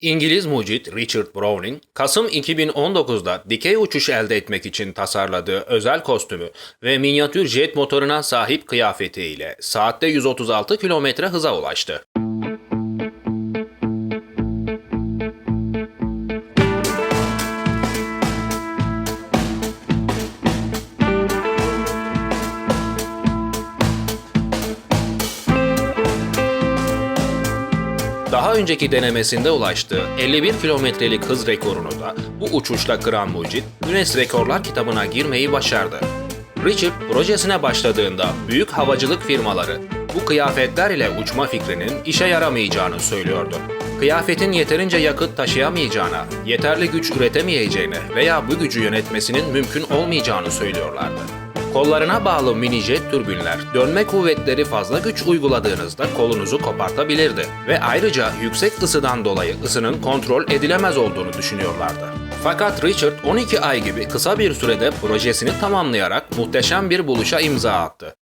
İngiliz mucit Richard Browning, Kasım 2019'da dikey uçuş elde etmek için tasarladığı özel kostümü ve minyatür jet motoruna sahip kıyafetiyle saatte 136 km hıza ulaştı. Daha önceki denemesinde ulaştığı 51 kilometrelik hız rekorunu da bu uçuşla kıran mucit Guinness Rekorlar kitabına girmeyi başardı. Richard projesine başladığında büyük havacılık firmaları bu kıyafetler ile uçma fikrinin işe yaramayacağını söylüyordu. Kıyafetin yeterince yakıt taşıyamayacağına, yeterli güç üretemeyeceğine veya bu gücü yönetmesinin mümkün olmayacağını söylüyorlardı. Kollarına bağlı mini jet türbinler dönme kuvvetleri fazla güç uyguladığınızda kolunuzu kopartabilirdi ve ayrıca yüksek ısıdan dolayı ısının kontrol edilemez olduğunu düşünüyorlardı. Fakat Richard 12 ay gibi kısa bir sürede projesini tamamlayarak muhteşem bir buluşa imza attı.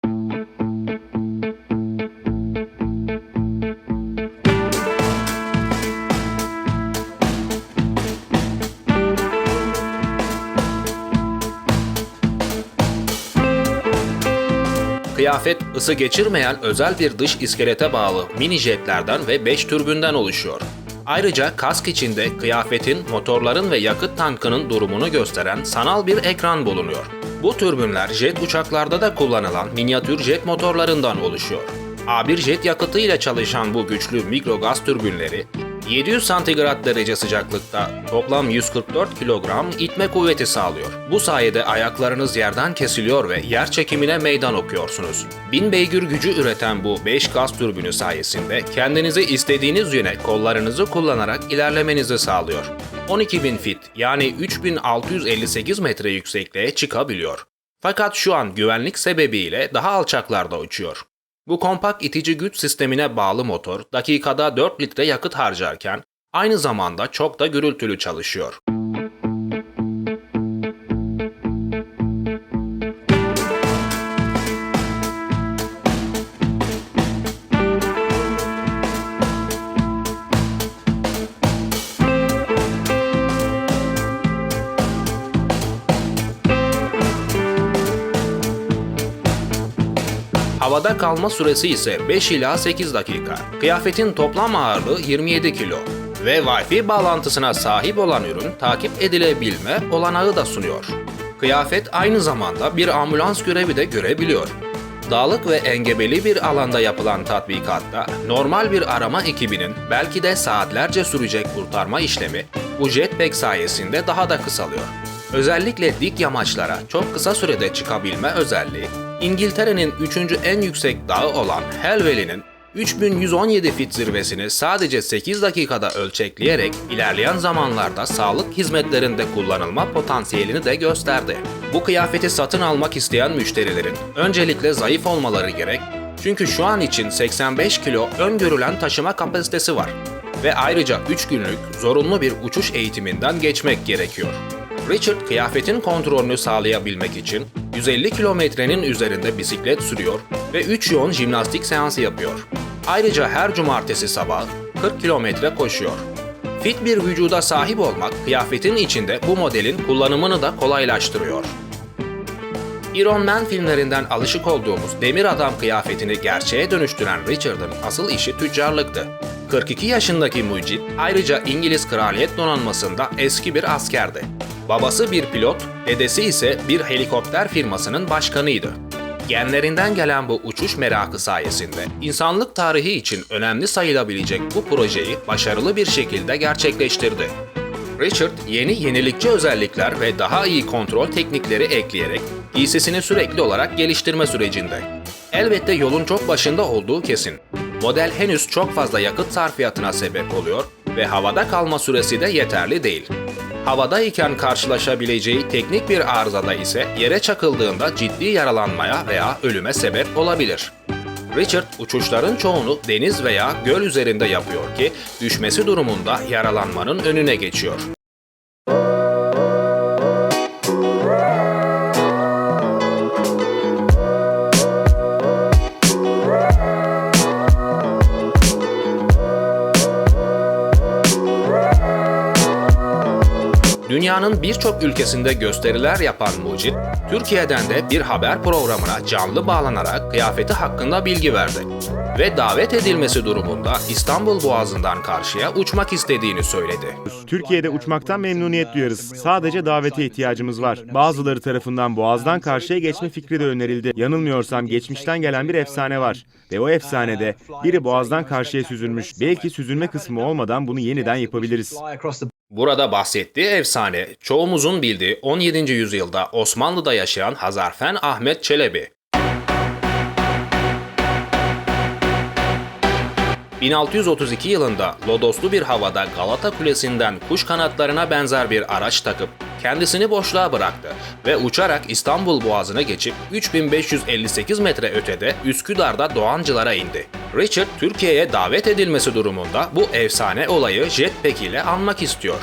Kıyafet ısı geçirmeyen özel bir dış iskelete bağlı mini jetlerden ve 5 türbünden oluşuyor. Ayrıca kask içinde kıyafetin, motorların ve yakıt tankının durumunu gösteren sanal bir ekran bulunuyor. Bu türbünler jet uçaklarda da kullanılan minyatür jet motorlarından oluşuyor. A1 jet yakıtı ile çalışan bu güçlü mikrogaz türbünleri 700 santigrat derece sıcaklıkta toplam 144 kilogram itme kuvveti sağlıyor. Bu sayede ayaklarınız yerden kesiliyor ve yer çekimine meydan okuyorsunuz. 1000 beygir gücü üreten bu 5 gaz türbünü sayesinde kendinizi istediğiniz yöne kollarınızı kullanarak ilerlemenizi sağlıyor. 12.000 fit yani 3658 metre yüksekliğe çıkabiliyor. Fakat şu an güvenlik sebebiyle daha alçaklarda uçuyor. Bu kompakt itici güç sistemine bağlı motor dakikada 4 litre yakıt harcarken aynı zamanda çok da gürültülü çalışıyor. Havada kalma süresi ise 5 ila 8 dakika. Kıyafetin toplam ağırlığı 27 kilo ve Wi-Fi bağlantısına sahip olan ürün takip edilebilme olanağı da sunuyor. Kıyafet aynı zamanda bir ambulans görevi de görebiliyor. Dağlık ve engebeli bir alanda yapılan tatbikatta normal bir arama ekibinin belki de saatlerce sürecek kurtarma işlemi bu jetpack sayesinde daha da kısalıyor. Özellikle dik yamaçlara çok kısa sürede çıkabilme özelliği İngiltere'nin 3. en yüksek dağı olan Helvely'nin 3117 fit zirvesini sadece 8 dakikada ölçekleyerek ilerleyen zamanlarda sağlık hizmetlerinde kullanılma potansiyelini de gösterdi. Bu kıyafeti satın almak isteyen müşterilerin öncelikle zayıf olmaları gerek çünkü şu an için 85 kilo öngörülen taşıma kapasitesi var ve ayrıca 3 günlük zorunlu bir uçuş eğitiminden geçmek gerekiyor. Richard kıyafetin kontrolünü sağlayabilmek için 150 kilometrenin üzerinde bisiklet sürüyor ve 3 yoğun jimnastik seansı yapıyor. Ayrıca her cumartesi sabah 40 kilometre koşuyor. Fit bir vücuda sahip olmak kıyafetin içinde bu modelin kullanımını da kolaylaştırıyor. Iron Man filmlerinden alışık olduğumuz demir adam kıyafetini gerçeğe dönüştüren Richard'ın asıl işi tüccarlıktı. 42 yaşındaki mucit ayrıca İngiliz Kraliyet Donanması'nda eski bir askerdi. Babası bir pilot, dedesi ise bir helikopter firmasının başkanıydı. Genlerinden gelen bu uçuş merakı sayesinde insanlık tarihi için önemli sayılabilecek bu projeyi başarılı bir şekilde gerçekleştirdi. Richard yeni yenilikçi özellikler ve daha iyi kontrol teknikleri ekleyerek giysisini sürekli olarak geliştirme sürecinde. Elbette yolun çok başında olduğu kesin. Model henüz çok fazla yakıt sarfiyatına sebep oluyor ve havada kalma süresi de yeterli değil. Havadayken karşılaşabileceği teknik bir arızada ise yere çakıldığında ciddi yaralanmaya veya ölüme sebep olabilir. Richard uçuşların çoğunu deniz veya göl üzerinde yapıyor ki düşmesi durumunda yaralanmanın önüne geçiyor. Dünyanın birçok ülkesinde gösteriler yapan Mucit, Türkiye'den de bir haber programına canlı bağlanarak kıyafeti hakkında bilgi verdi. Ve davet edilmesi durumunda İstanbul Boğazı'ndan karşıya uçmak istediğini söyledi. Türkiye'de uçmaktan memnuniyet duyarız. Sadece davete ihtiyacımız var. Bazıları tarafından Boğaz'dan karşıya geçme fikri de önerildi. Yanılmıyorsam geçmişten gelen bir efsane var. Ve o efsanede biri Boğaz'dan karşıya süzülmüş. Belki süzülme kısmı olmadan bunu yeniden yapabiliriz. Burada bahsettiği efsane, çoğumuzun bildiği 17. yüzyılda Osmanlı'da yaşayan Hazarfen Ahmet Çelebi. 1632 yılında lodoslu bir havada Galata Kulesi'nden kuş kanatlarına benzer bir araç takıp kendisini boşluğa bıraktı ve uçarak İstanbul Boğazı'na geçip 3558 metre ötede Üsküdar'da Doğancılara indi. Richard Türkiye'ye davet edilmesi durumunda bu efsane olayı jetpack ile anmak istiyor.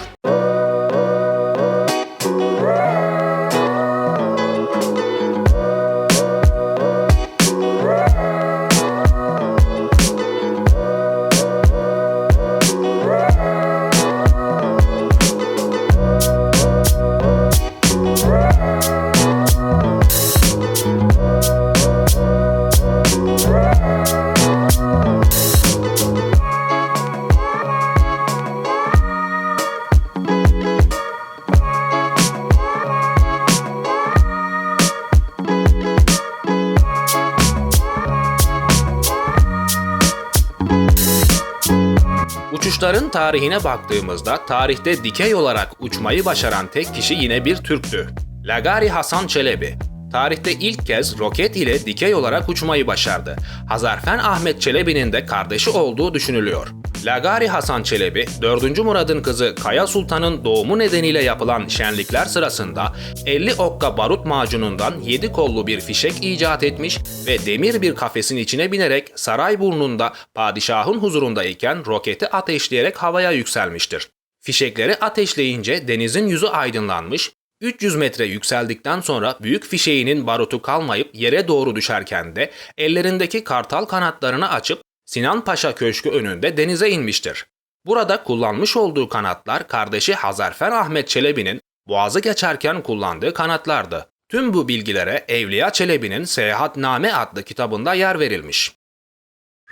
Tarihine baktığımızda tarihte dikey olarak uçmayı başaran tek kişi yine bir Türktü. Lagari Hasan Çelebi. Tarihte ilk kez roket ile dikey olarak uçmayı başardı. Hazarfen Ahmet Çelebi'nin de kardeşi olduğu düşünülüyor. Lagari Hasan Çelebi, 4. Murad'ın kızı Kaya Sultan'ın doğumu nedeniyle yapılan şenlikler sırasında 50 okka barut macunundan 7 kollu bir fişek icat etmiş ve demir bir kafesin içine binerek saray burnunda padişahın huzurundayken roketi ateşleyerek havaya yükselmiştir. Fişekleri ateşleyince denizin yüzü aydınlanmış, 300 metre yükseldikten sonra büyük fişeğinin barutu kalmayıp yere doğru düşerken de ellerindeki kartal kanatlarını açıp Sinan Paşa Köşkü önünde denize inmiştir. Burada kullanmış olduğu kanatlar kardeşi Hazarfen Ahmet Çelebi'nin boğazı geçerken kullandığı kanatlardı. Tüm bu bilgilere Evliya Çelebi'nin Seyahatname adlı kitabında yer verilmiş.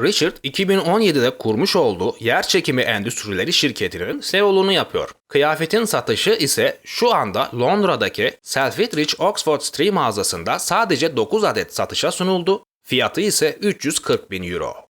Richard 2017'de kurmuş olduğu yer çekimi endüstrileri şirketinin CEO'luğunu yapıyor. Kıyafetin satışı ise şu anda Londra'daki Selfridge Oxford Street mağazasında sadece 9 adet satışa sunuldu. Fiyatı ise 340 bin euro.